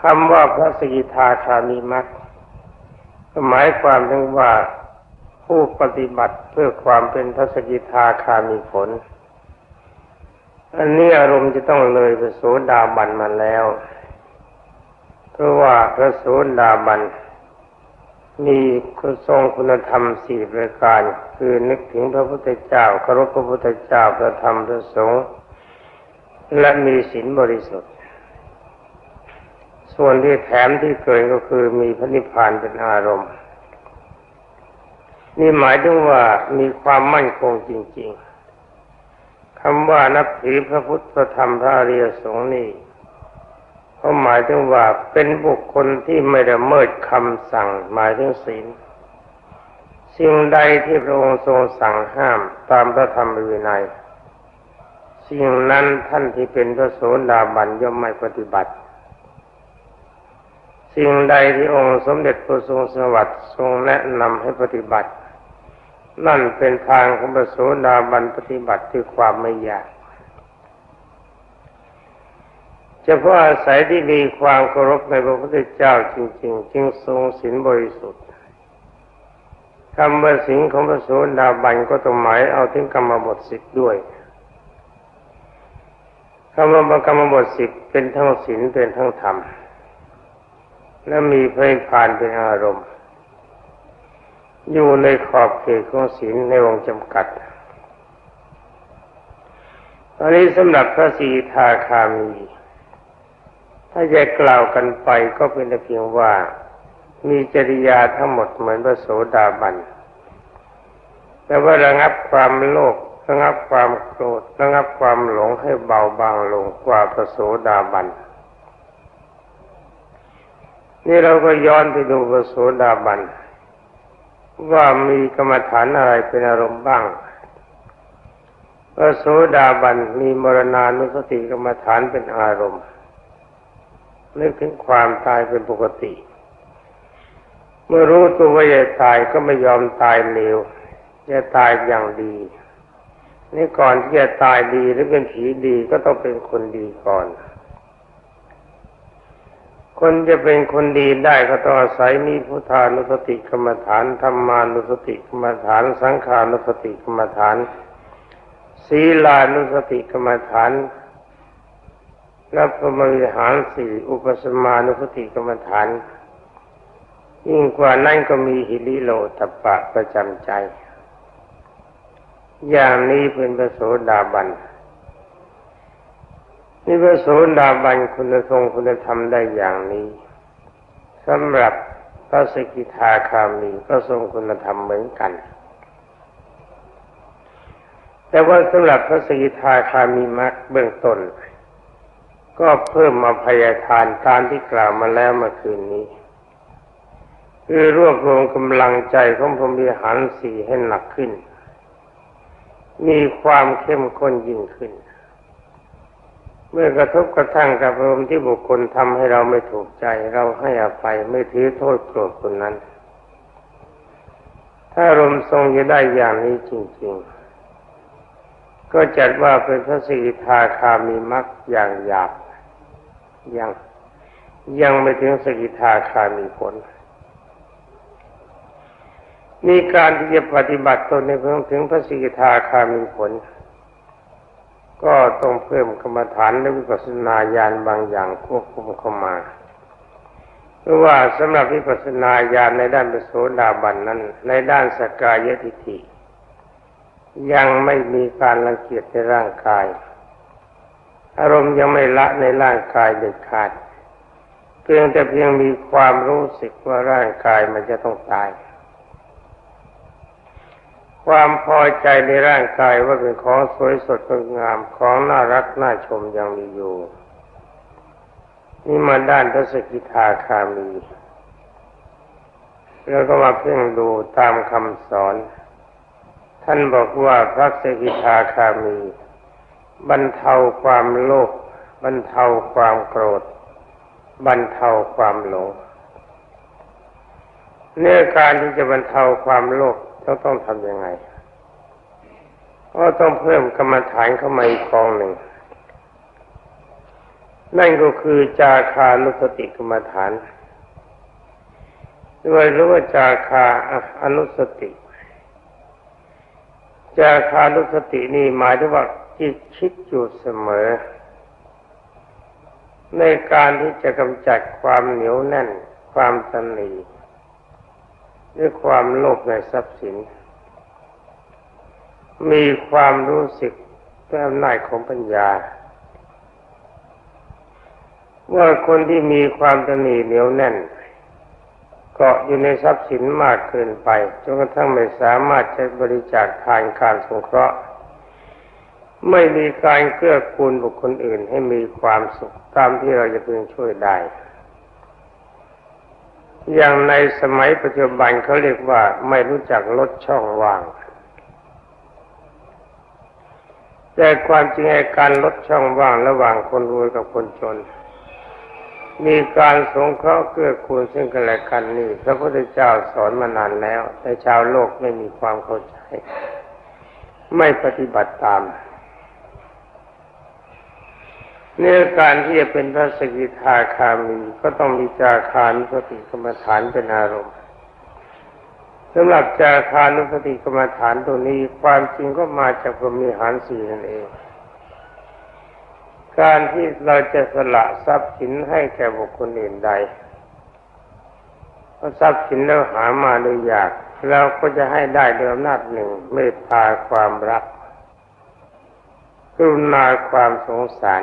คำว่าพระสกิทาคามีมักหมายความถึงว่าผู้ปฏิบัติเพื่อความเป็นพระสกิทาคามีผล อันนี้อารมณ์จะต้องเลยพระโสดาบันมาแล้ว เพราะว่าพระโสดาบันมีคุณทรงคุณธรรมสี่ประการ คือนึกถึงพระพุทธเจ้าเคารพพระพุทธเจ้าพระธรรมพระสงฆ์และมีศีลบริสุทธิ์ ส่วนที่แถมที่เกินก็คือมีพระนิพพานเป็นอารมณ์ นี่หมายถึงว่ามีความมั่นคงจริง ๆคำว่านับถือพระพุทธธรรมพระอริยสงฆ์นี่เขาหมายถึงว่าเป็นบุคคลที่ไม่ละเมิดคำสั่งหมายถึงศีลสิ่งใดที่พระองค์ทรงสั่งห้ามตามพระธรรมวินัย สิ่งนั้นท่านที่เป็นพระโสดาบันย่อมไม่ปฏิบัติ สิ่งใดที่องค์สมเด็จพระทรงสวัสดิ์ทรงแนะนำให้ปฏิบัติ นั่นเป็นทางของพระโสดาบันปฏิบัติด้วยความไม่ยากเฉพาะอาศัยที่มีความเคารพในพระพุทธเจ้าจริง ๆ จึงทรงศีลบริสุทธิ์คำว่าศีลของพระโสดาบันก็ต้องหมายเอาถึงกรรมบทสิบด้วยคำว่ากรรมบทสิบเป็นทั้งศีลเป็นทั้งธรรม และมีพระนิพพานเป็นอารมณ์ อยู่ในขอบเขตของศีลในวงจำกัดตอนนี้สำหรับพระสีทาคามี ถ้าจะกล่าวกันไปก็เป็นแต่เพียงว่ามีจริยาทั้งหมดเหมือนพระโสดาบัน แต่ว่าระงับความโลภระงับความโกรธระงับความหลงให้เบาบางลงกว่าพระโสดาบัน นี่เราก็ย้อนไปดูพระโสดาบัน ว่ามีกรรมฐานอะไรเป็นอารมณ์บ้างพระโสดาบันมีมรณานุสติกรรมฐานเป็นอารมณ์นึกถึงความตายเป็นปกติ เมื่อรู้ตัวว่าจะตายก็ไม่ยอมตายเร็วจะตายอย่างดี นี่ก่อนที่จะตายดีหรือเป็นผีดีก็ต้องเป็นคนดีก่อน คนจะเป็นคนดีได้ก็ต้องอาศัยมีพุทธานุสติกรรมฐานธรรมานุสติกรรมฐาน สังขานุสติกรรมฐาน ศีลานุสติกรรมฐานและพรมวิหารสี่อุปสมานุสติกรรมฐาน ยิ่งกว่านั้นก็มีหิริโลตปะประจำใจ อย่างนี้เป็นพระโสดาบัน นี่พระโสดาบันคุณทรงคุณธรรมได้อย่างนี้สำหรับพระสกิทาคามีก็ทรงคุณธรรมเหมือนกัน แต่ว่าสำหรับพระสกิทาคามีมรรคเบื้องต้น ก็เพิ่มมาพยาทานตามที่กล่าวมาแล้วเมื่อคืนนี้ คือรวบรวมกำลังใจของพรมิหารสี่ให้หนักขึ้น มีความเข้มข้นยิ่งขึ้น เมื่อกระทบกระทั่งกับอารมณ์ที่บุคคลทำให้เราไม่ถูกใจ เราให้อภัยไม่ถือโทษโกรธคนนั้น ถ้าอารมณ์ทรงจะได้อย่างนี้จริง ๆ ก็จัดว่าเป็นพระสิทาคามีมรรคอย่างหยาบยังยังไม่ถึงสกิทาคามีผลมีการที่จะปฏิบัติตนในเพื่อถึงพระสกิทาคามีผล ก็ต้องเพิ่มกรรมฐานและวิปัสสนาญาณบางอย่างควบคุมเข้ามา เพราะว่าสำหรับวิปัสสนาญาณในด้านปโสดาบันนั้น ในด้านสกายทิฏฐิยังไม่มีการรังเกียจในร่างกาย อารมณ์ยังไม่ละในร่างกายเด็ดขาด เพียงแต่เพียงมีความรู้สึกว่าร่างกายมันจะต้องตาย ความพอใจในร่างกายว่าเป็นของสวยสดงดงามของน่ารักน่าชมยังมีอยู่นี่มาด้านพระสกิทาคามี แล้วก็มาเพ่งดูตามคำสอน ท่านบอกว่าพระสกิทาคามี บรรเทาความโลภบรรเทาความโกรธ บรรเทาความหลงเนื้อการที่จะบรรเทาความโลภ ต้องต้องทำยังไง ก็ต้องเพิ่มกรรมฐานเข้ามาอีกกองหนึ่ง นั่นก็คือจาคานุสติกรรมฐานด้วยรือว่าจาคาอนุสติ จาคานุสตินี่หมายถึงว่าจิตคิดอยู่เสมอ ในการที่จะกำจัดความเหนียวแน่นความตนี ด้วยความโลภในทรัพย์สิน มีความรู้สึกด้วยอำนาจของปัญญา ว่าคนที่มีความตนีเหนียวแน่น เกาะอยู่ในทรัพย์สินมากเกินไปจนกระทั่งไม่สามารถจะบริจาคทานการสงเคราะห์ ไม่มีการเกื้อกูลบุคคลอื่นให้มีความสุขตามที่เราจะพึงช่วยได้ อย่างในสมัยปัจจุบันเขาเรียกว่าไม่รู้จักลดช่องว่าง แต่ความจริงไอ้การลดช่องว่างระหว่างคนรวยกับคนจน มีการสงเคราะห์เกื้อกูลซึ่งกันและกันนี่พระพุทธเจ้าสอนมานานแล้ว แต่ชาวโลกไม่มีความเข้าใจ ไม่ปฏิบัติตาม เนื้อการที่จะเป็นพระสกิทาคามีก็ต้องมีจาคานุสติกรรมฐานเป็นอารมณ์สำหรับจาคานุสติกรรมฐานตัวนี้ความจริงก็มาจากพรมีหารสี่นั่นเอง การที่เราจะสละทรัพย์สินให้แก่บุคคลอื่นใดเพราะทรัพย์สินเราหามาโดยยากเราก็จะให้ได้โดยอำนาจหนึ่งเมตตาความรักกรุณาความสงสาร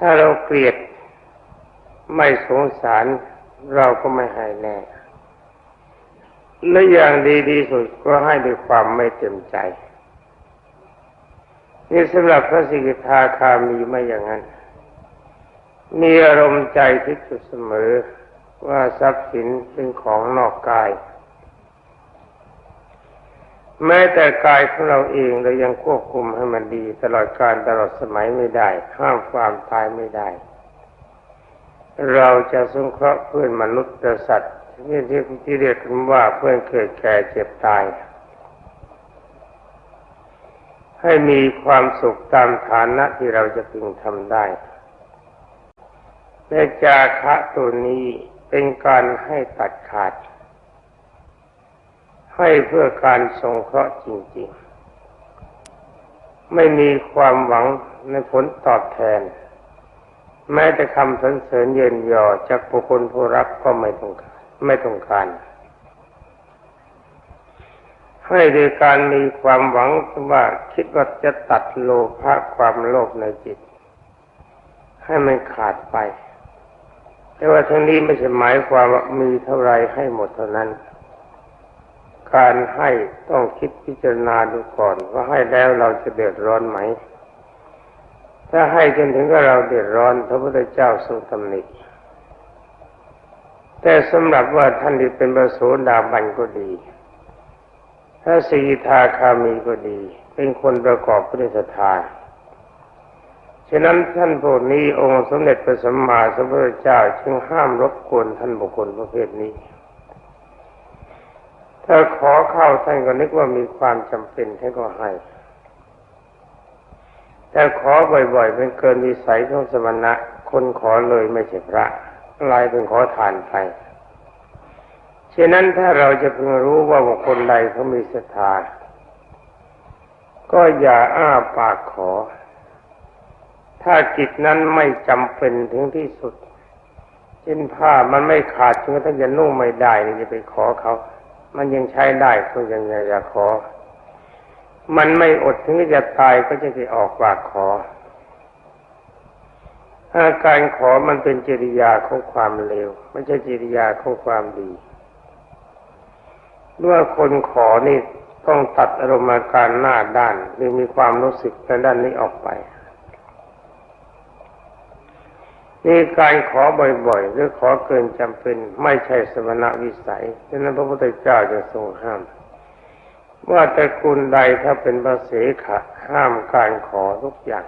ถ้าเราเกลียดไม่สงสารเราก็ไม่ให้แน่ และอย่างดีดีสุดก็ให้ด้วยความไม่เต็มใจ นี่สำหรับพระสิกขาคามีไม่อย่างนั้น มีอารมณ์ใจที่จุดเสมอว่าทรัพย์สินเป็นของนอกกาย แม้แต่กายของเราเองเรายังควบคุมให้มันดี ตลอดการตลอดสมัยไม่ได้ ห้ามความตายไม่ได้ เราจะสงเคราะห์เพื่อนมนุษย์สัตว์ที่ที่ที่เรียกกันว่าเพื่อนเกิดแก่เจ็บตาย ให้มีความสุขตามฐานะที่เราจะพึงทำได้ในจาคะตัวนี้เป็นการให้ตัดขาด ให้เพื่อการสงเคราะห์จริงๆ ไม่มีความหวังในผลตอบแทน แม้แต่คำสรรเสริญเยินยอจากบุคคลผู้รักก็ไม่ต้องการไม่ต้องการ ให้โดยการมีความหวังว่าคิดว่าจะตัดโลภะความโลภในจิต ให้มันขาดไป แต่ว่าทั้งนี้ไม่ใช่หมายความว่ามีเท่าไรให้หมดเท่านั้น การให้ต้องคิดพิจารณาดูก่อน ว่าให้แล้วเราจะเดือดร้อนไหม ถ้าให้จนถึงกับเราเดือดร้อนพระพุทธเจ้าทรงตำหนิแต่สำหรับว่าท่านที่เป็นพระโสดาบันก็ดี ถ้าสีทาคามีก็ดี เป็นคนประกอบพระศรัทธาฉะนั้นท่านพวกนี้องค์สมเด็จพระสัมมาสัมพุทธเจ้าจึงห้ามรบกวนท่านบุคคลประเภทนี้ ถ้าขอเข้าท่านก็นึกว่ามีความจำเป็นท่านก็ให้ แต่ขอบ่อยๆเป็นเกินวิสัยของสมณะ คนขอเลยไม่ใช่พระลายเป็นขอทานไปฉะนั้นถ้าเราจะเพิ่งรู้ว่าบุคคลใดเขามีศรัทธาก็อย่าอ้าปากขอ ถ้าจิตนั้นไม่จำเป็นถึงที่สุดเช่นผ้ามันไม่ขาดจนกระทั่งจะนุ่งไม่ได้จะไปขอเขา มันยังใช้ได้ก็ยังอย่าขอ มันไม่อดถึงจะตายก็จะไปออกปากขออาการขอมันเป็นจริยาของความเลวไม่ใช่จริยาของความดีด้วยคนขอนี่ต้องตัดอารมณ์การหน้าด้านหรือมีความรู้สึกในด้านนี้ออกไป นี่การขอบ่อยๆ หรือขอเกินจำเป็นไม่ใช่สมณวิสัยฉะนั้นพระพุทธเจ้าจะทรงห้าม ว่าแต่คุณใดถ้าเป็นพระเสขะห้ามการขอทุกอย่าง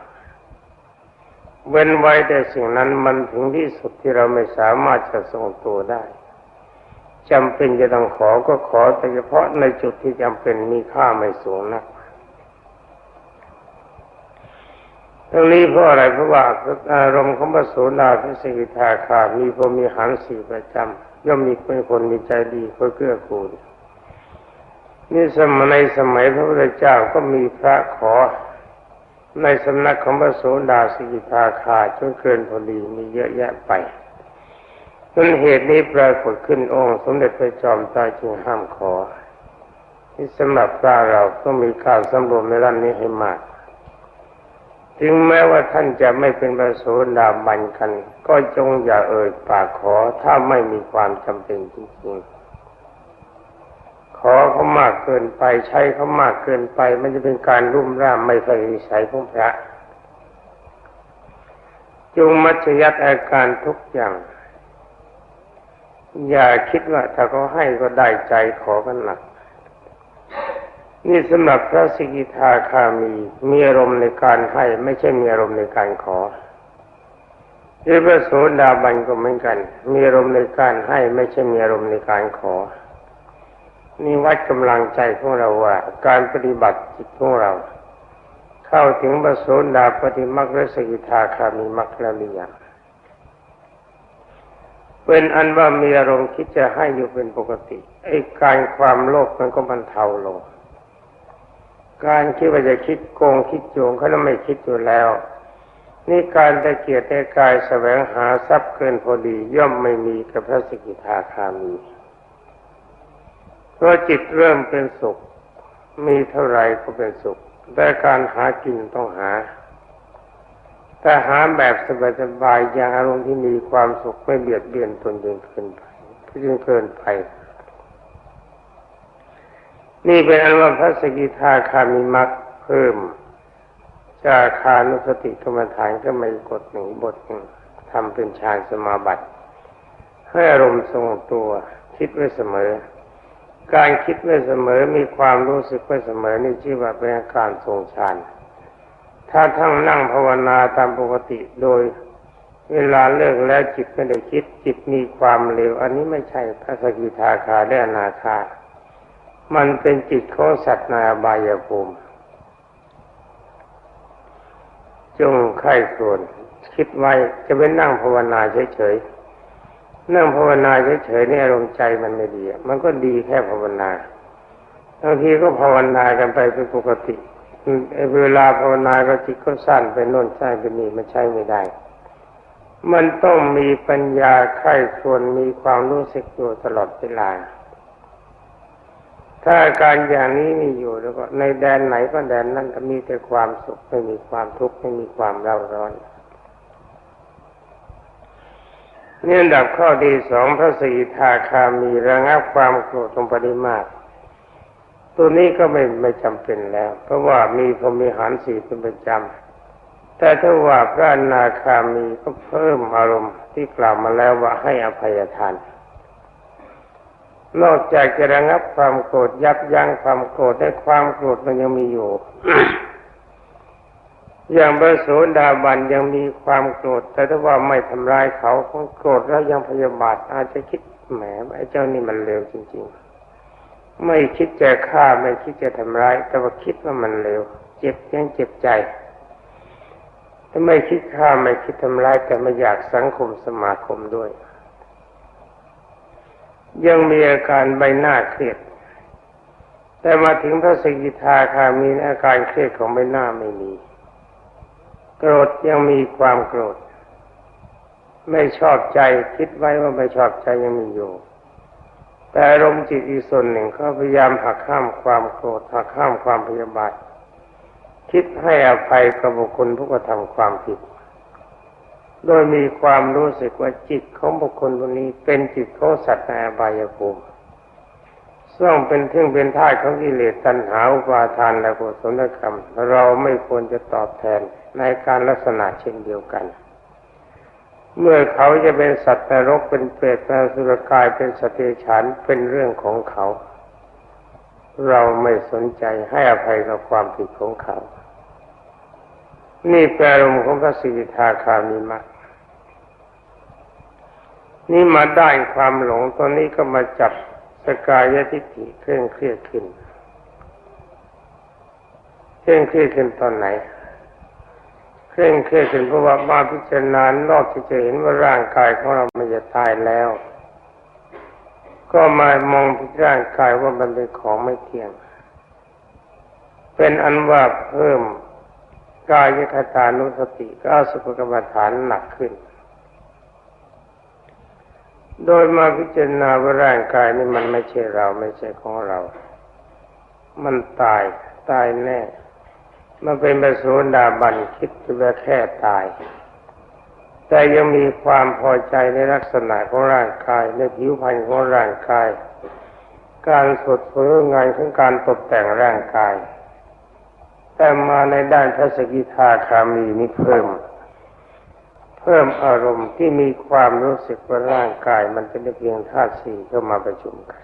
เว้นไว้แต่สิ่งนั้นมันถึงที่สุดที่เราไม่สามารถจะทรงตัวได้จำเป็นจะต้องขอก็ขอแต่เฉพาะในจุดที่จำเป็นมีค่าไม่สูงนัก ตรงนี้เพราะอะไรเพราะว่าอารมณ์ของพระโสดาพิสกิทาคามีพรมีหารสี่ประจำย่อมมีเป็นคนมีใจดีคอยเกื้อกูลนี่สมัยในสมัยพระพุทธเจ้าก็มีพระขอ ในสำนักของพระโสดาสิกิทาคาจนเกินพอดีมีเยอะแยะไปจนเหตุนี้ปรากฏขึ้นองค์สมเด็จพระจอมไตรจึงห้ามขอที่สำหรับพระเราต้องมีการสำรวมในด้านนี้ให้มาก ถึงแม้ว่าท่านจะไม่เป็นพระโสดาบันกัน ก็จงอย่าเอ่ยปากขอถ้าไม่มีความจำเป็นจริงๆ ขอเขามากเกินไปใช้เขามากเกินไป มันจะเป็นการรุ่มร่ามไม่ใช่วิสัยของพระ จงมัชยัดอาการทุกอย่าง อย่าคิดว่าถ้าเขาให้ก็ได้ใจขอกันหนัก นี่สำหรับพระสิกิทาคามีมีอารมณ์ในการให้ไม่ใช่มีอารมณ์ในการขอหรือพระโสดาบันก็เหมือนกัน มีอารมณ์ในการให้ไม่ใช่มีอารมณ์ในการขอ นี่วัดกำลังใจของเราว่า การปฏิบัติจิตของเรา เข้าถึงพระโสดาปฏิมักและสกิทาคามีมักแล้วหรือยังเป็นอันว่ามีอารมณ์คิดจะให้อยู่เป็นปกติไอ้การความโลภมันก็บรรเทาลง การคิดว่าจะคิดโกงคิดโจงเขาไม่คิดอยู่แล้ว นี่การตะเกียรตะกายแสวงหาทรัพย์เกินพอดีย่อมไม่มีกับพระสกิทาคามี เพราะจิตเริ่มเป็นสุข มีเท่าไรก็เป็นสุข แต่การหากินต้องหาแต่หาแบบสบายๆอย่างอารมณ์ที่มีความสุขไม่เบียดเบียนตนจนเกินไปจนเกินไป นี่เป็นอันว่าพระสกิทาคามีมักเพิ่มจาคานุสติกรรมฐานก็ไม่กดหนึ่งบทหนึ่งทำเป็นฌานสมาบัติให้อารมณ์ทรงตัวคิดไว้เสมอ การคิดไว้เสมอมีความรู้สึกไว้เสมอนี่ชื่อว่าเป็นอาการทรงฌานถ้าทั้งนั่งภาวนาตามปกติโดย เวลาเลิกแล้วจิตไม่ได้คิดจิตมีความเร็ว อันนี้ไม่ใช่พระสกิทาคาและอนาคา มันเป็นจิตของสัตว์ในอบายภูมิ จงไข้ครวนคิดไว้จะไปนั่งภาวนาเฉยๆ นั่งภาวนาเฉยๆนี่อารมณ์ใจมันไม่ดี มันก็ดีแค่ภาวนาบางทีก็ภาวนากันไปเป็นปกติเวลาภาวนาก็จิตก็สั้นไปโน่นสั้นไปนี่มันใช้ไม่ได้ มันต้องมีปัญญาไข้ครวนมีความรู้สึกอยู่ตลอดเวลา ถ้าการอย่างนี้มีอยู่แล้วก็ในแดนไหนก็แดนนั้นมีแต่ความสุขไม่มีความทุกข์ไม่มีความเร่าร้อนเนี่อันดับข้อดีสองพระสีทาคามีระงับความโกรธตรงปริมาตรตัวนี้ก็ไม่ไม่จำเป็นแล้ว เพราะว่ามีพรมีหารสี่เป็นประจำแต่ถ้าว่าพระนาคามีก็เพิ่มอารมณ์ที่กล่าวมาแล้วว่าให้อภัยทาน นอกจากจะระงับความโกรธยับยั้งความโกรธได้ความโกรธมันยังมีอยู่ อย่างพระโสดาบันยังมีความโกรธ แต่ถ้าว่าไม่ทำร้ายเขาคงโกรธแล้วยังพยาบาทอาจจะคิดแหมไอ้เจ้านี่มันเลวจริง ๆ ไม่คิดจะฆ่าไม่คิดจะทำร้าย แต่ว่าคิดว่ามันเลวเจ็บยังเจ็บใจถ้าไม่คิดฆ่าไม่คิดทำร้ายแต่ไม่อยากสังคมสมาคมด้วย ยังมีอาการใบหน้าเครียด แต่มาถึงพระสกิทาคามีอาการเครียดของใบหน้าไม่มี โกรธยังมีความโกรธ ไม่ชอบใจคิดไว้ว่าไม่ชอบใจยังมีอยู่ แต่อารมณ์จิตอีกส่วนหนึ่งเขาพยายามหักข้ามความโกรธหักข้ามความพยาบาทคิดให้อภัยกับบุคคลผู้กระทำความผิด โดยมีความรู้สึกว่าจิตของบุคคลคนนี้เป็นจิตของสัตว์ในอบายภูมิซึ่งเป็นเท่งเป็นท่าของกิเลสตัณหาอุปาทานและกุศลกรรม เราไม่ควรจะตอบแทนในการลักษณะเช่นเดียวกัน เมื่อเขาจะเป็นสัตว์นรกเป็นเปรตเป็นสุรกายเป็นสติฉันเป็นเรื่องของเขา เราไม่สนใจให้อภัยกับความผิดของเขา นี่แปลรมของพระสิทธาคามีมะ นี่มาได้ความหลงตอนนี้ก็มาจับสกายทิฏฐิเคร่งเครียดขึ้นเคร่งเครียดขึ้นตอนไหนเคร่งเครียดถึงเพราะว่ามาพิจารณานอกจากจะเห็นว่าร่างกายของเรามันจะตายแล้ว ก็มามองที่ร่างกายว่ามันเป็นของไม่เที่ยง เป็นอันว่าเพิ่มกายคตานุสติก็อสุภกรรมฐานหนักขึ้น โดยมาพิจารณาว่าร่างกายนี่มันไม่ใช่เราไม่ใช่ของเรา มันตายตายแน่ มันเป็นประโสดาบันคิดว่าแค่ตาย แต่ยังมีความพอใจในลักษณะของร่างกาย ในผิวพรรณของร่างกาย การสดสวยงานของการตกแต่งร่างกาย แต่มาในด้านทัศกิทาคามีนี่เพิ่ม เพิ่มอารมณ์ที่มีความรู้สึกว่าร่างกาย มันเป็นเพียงธาตุสี่เข้ามาประชุมกัน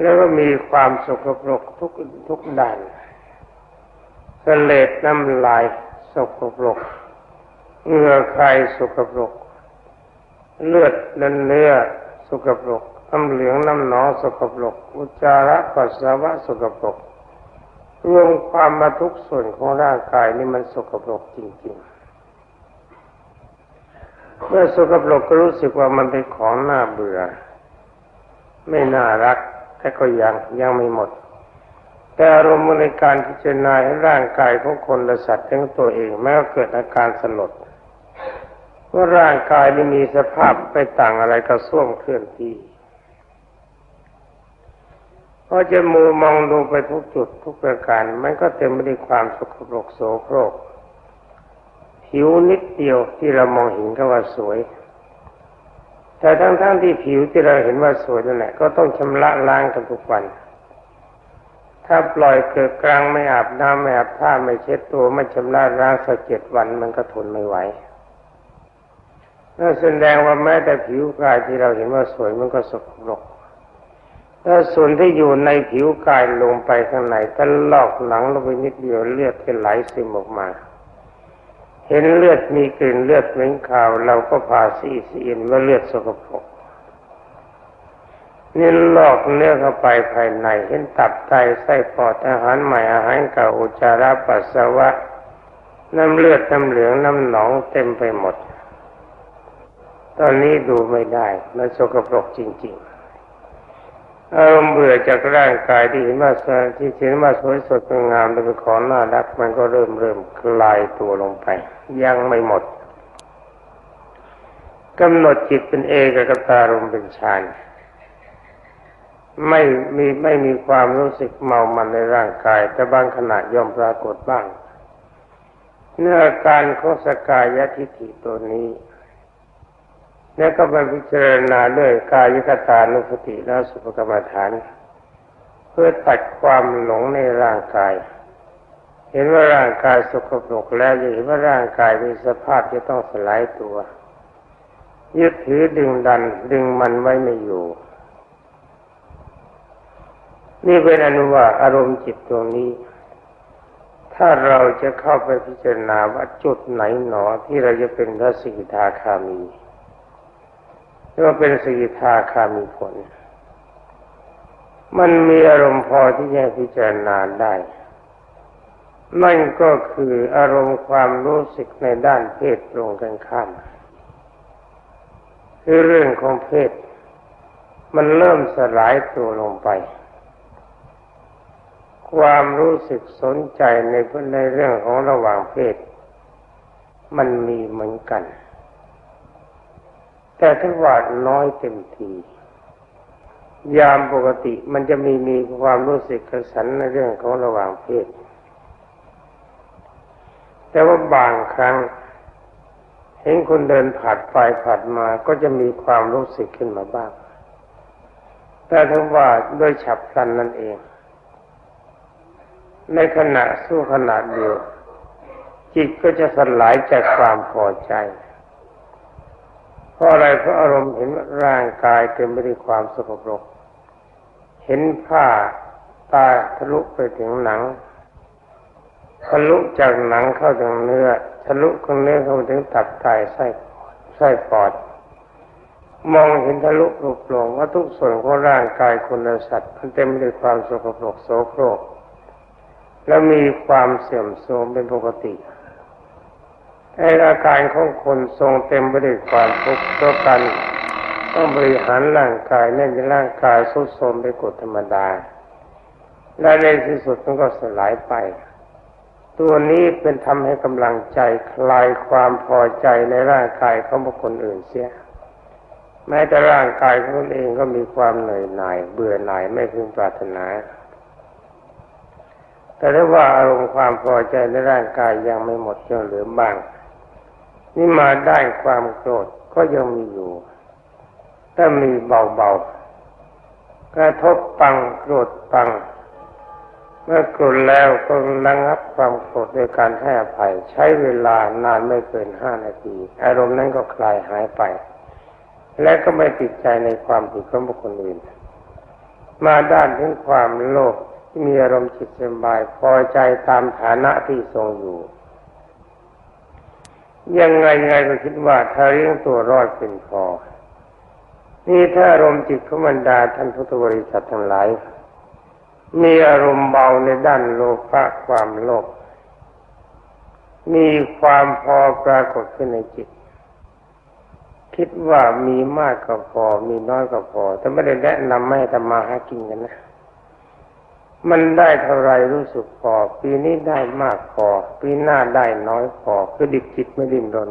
แล้วก็มีความสกปรกทุกทุกด้านเสลดน้ำลายสกปรกเหงื่อใครสกปรก เลือดเนื้อเนื้อสกปรกน้ำเหลืองน้ำหนองสกปรก อุจจาระปัสสาวะสกปรก รวมความมาทุกส่วนของร่างกายนี่มันสกปรกจริง ๆ เมื่อสกปรกก็รู้สึกว่ามันเป็นของน่าเบื่อ ไม่น่ารักแต่ก็ยังยังไม่หมด แต่อารมณ์ในการพิจารณาให้ร่างกายของคนและสัตว์ทั้งตัวเองแม้ว่าเกิดอาการสลดว่าร่างกายนี้มีสภาพไปต่างอะไรกับส้วมเคลื่อนที่พอจะมูมองดูไปทุกจุดทุกประการมันก็เต็มไปด้วยความสกปรกโสโครก ผิวนิดเดียวที่เรามองเห็นก็ว่าสวย แต่ทั้งๆทที่ผิวที่เราเห็นว่าสวยนั่นแหละก็ต้องชำระล้างกันทุกวัน ถ้าปล่อยเกิดกลางไม่อาบน้ำไม่อาบท่าไม่เช็ดตัวไม่ชำระล้างสักเจ็ดวันมันก็ทนไม่ไหวนั่นแสดงว่าแม้แต่ผิวกายที่เราเห็นว่าสวยมันก็สกปรกแล้วส่วนที่อยู่ในผิวกายลงไปข้างในถ้าลอกหลังลงไปนิดเดียวเลือดก็ไหลซึมออกมา เห็นเลือดมีกลิ่นเลือดเหม็นขาว เราก็พาซีซีอินว่าเลือดสกปรกนี่ลอกเนื้อเข้าไปภายในเห็นตับไตไส้ปอดอาหารใหม่อาหารเก่าอุจจาระปัสสาวะ น้ำเลือดน้ำเหลืองน้ำหนองเต็มไปหมด ตอนนี้ดูไม่ได้ มันสกปรกจริง ๆ อารมณ์เบื่อจากร่างกายที่เห็นว่าที่เห็นว่าสวยสดงามเป็นของน่ารัก มันก็เริ่มเริ่มคลายตัวลงไป ยังไม่หมดกำหนดจิตเป็นเอกกตารมเป็นฌานไม่มีไม่มีความรู้สึกเมามันในร่างกาย แต่บางขณะย่อมปรากฏบ้าง เนื้อการโคสกายทิฏฐิตัวนี้ แล้วก็มาพิจารณาด้วยกายคตานุสติและสุภกรรมฐาน เพื่อตัดความหลงในร่างกาย เห็นว่าร่างกายสกปรกแล้วจะเห็นว่าร่างกายมีสภาพจะต้องสลายตัวยึดถือดึงดันดึงมันไว้ไม่อยู่ นี่เป็นอนุว่าอารมณ์จิตตรงนี้ ถ้าเราจะเข้าไปพิจารณาว่าจุดไหนหนอที่เราจะเป็นพระสิกขาคามี หรือว่าเป็นสกิทาคามีผล มันมีอารมณ์พอที่จะพิจารณาได้ นั่นก็คืออารมณ์ความรู้สึกในด้านเพศตรงกันข้ามคือเรื่องของเพศ มันเริ่มสลายตัวลงไป ความรู้สึกสนใจในในเรื่องของระหว่างเพศ มันมีเหมือนกัน แต่ถ้าว่าน้อยเต็มทียามปกติมันจะมีมีความรู้สึกกระสันในเรื่องของระหว่างเพศ แต่ว่าบางครั้ง เห็นคนเดินผ่านไปผ่านมาก็จะมีความรู้สึกขึ้นมาบ้าง แต่ถ้าว่าโดยฉับพลันนั่นเอง ในขณะสู้ขณะเดียว จิตก็จะสลายจากความพอใจ เพราะอะไรเพราะอารมณ์เห็นร่างกายเต็มไปด้วยความสกปรก เห็นผ้าตาทะลุไปถึงหนัง ทะลุจากหนังเข้าถึงเนื้อ ทะลุของเนื้อเข้าถึงตับไตไส้ไส้ปอด มองเห็นทะลุรูปโปร่งว่าทุกส่วนของร่างกายคนและสัตว์มันเต็มไปด้วยความสกปรกโสโครก แล้วมีความเสื่อมโทรมเป็นปกติ ไออาการของคนทรงเต็มไปด้วยความทุกข์เพรากันต้องบริหารร่างกายเนื่องจากร่างกายสุดโทมไปกฎธรรมดา และในที่สุดมันก็สลายไป ตัวนี้เป็นทำให้กำลังใจคลายความพอใจในร่างกายของบุคคลอื่นเสีย แม้แต่ร่างกายของตนเองก็มีความเหนื่อยหน่าย เบื่อหน่ายไม่พึงปรารถนา แต่ถ้าว่าอารมณ์ความพอใจในร่างกายยังไม่หมดยังเหลือบ้าง นี่มาได้ความโกรธก็ยังมีอยู่ถ้ามีเบาๆกระทบปังโกรธปัง เมื่อโกรธแล้วก็ระงับความโกรธโดยการให้อภัยใช้เวลานานไม่เกินห้านาที อารมณ์นั้นก็คลายหายไป และก็ไม่ติดใจในความผิดของบุคคลอื่น มาด้านถึงความโลภที่มีอารมณ์จิตสบายพอใจตามฐานะที่ทรงอยู่ ยังไงยังไงก็คิดว่าถ้าเลี้ยงตัวรอดเป็นพอ นี่ถ้าอารมณ์จิตของบรรดาท่านพุทธบริษัททั้งหลาย มีอารมณ์เบาในด้านโลภะความโลภมีความพอปรากฏขึ้นในจิต คิดว่ามีมากก็พอ มีน้อยก็พอแต่ไม่ได้แนะนำไม่ให้ทำมาหากินกันนะ มันได้เท่าไรรู้สึกพอ ปีนี้ได้มากพอ ปีหน้าได้น้อยพอคือดิบจิตไม่ดิ้นรน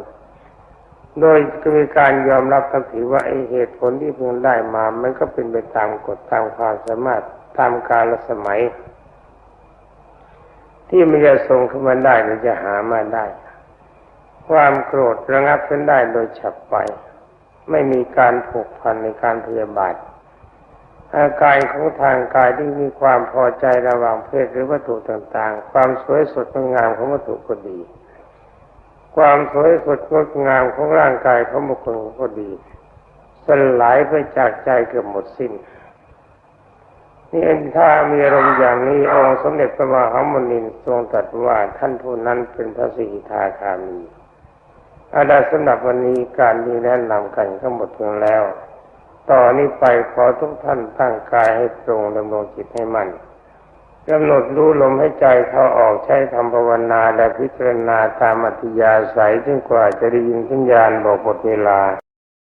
โดยก็มีการยอมรับกันถือว่าไอเหตุผลที่เพิ่งได้มา มันก็เป็นไปตามกฎตามความสามารถตามกาลสมัย ที่มันจะส่งขึ้นมาได้หรือจะหามาได้ ความโกรธระงับขึ้นได้โดยฉับไวไม่มีการผูกพันในการพยาบาท อาการของทางกายที่มีความพอใจระหว่างเพศหรือวัตถุต่าง ๆ ความสวยสดงดงามของวัตถุก็ดี ความสวยสดงดงามของร่างกายของบุคคลก็ดีสลายไปจากใจเกือบหมดสิ้นนี่ถ้ามีอารมณ์อย่างนี้องค์สมเด็จพระมหามุนีทรงตรัสว่าท่านผู้นั้นเป็นพระสีทาคามีอาดาสำหรับวันนี้การมีแนะนำกันก็หมดเพียงแล้ว ต่อนนี้ไปขอทุกท่านตั้งกายให้ตรงดำรงจิตให้มั่นกำหนดรู้ลมให้ใจเข้าออกใช้ทำภาวนาและพิจารณาตามอัธยาศัยจนกว่าจะได้ยินสัญญาณบอกหมดเวลา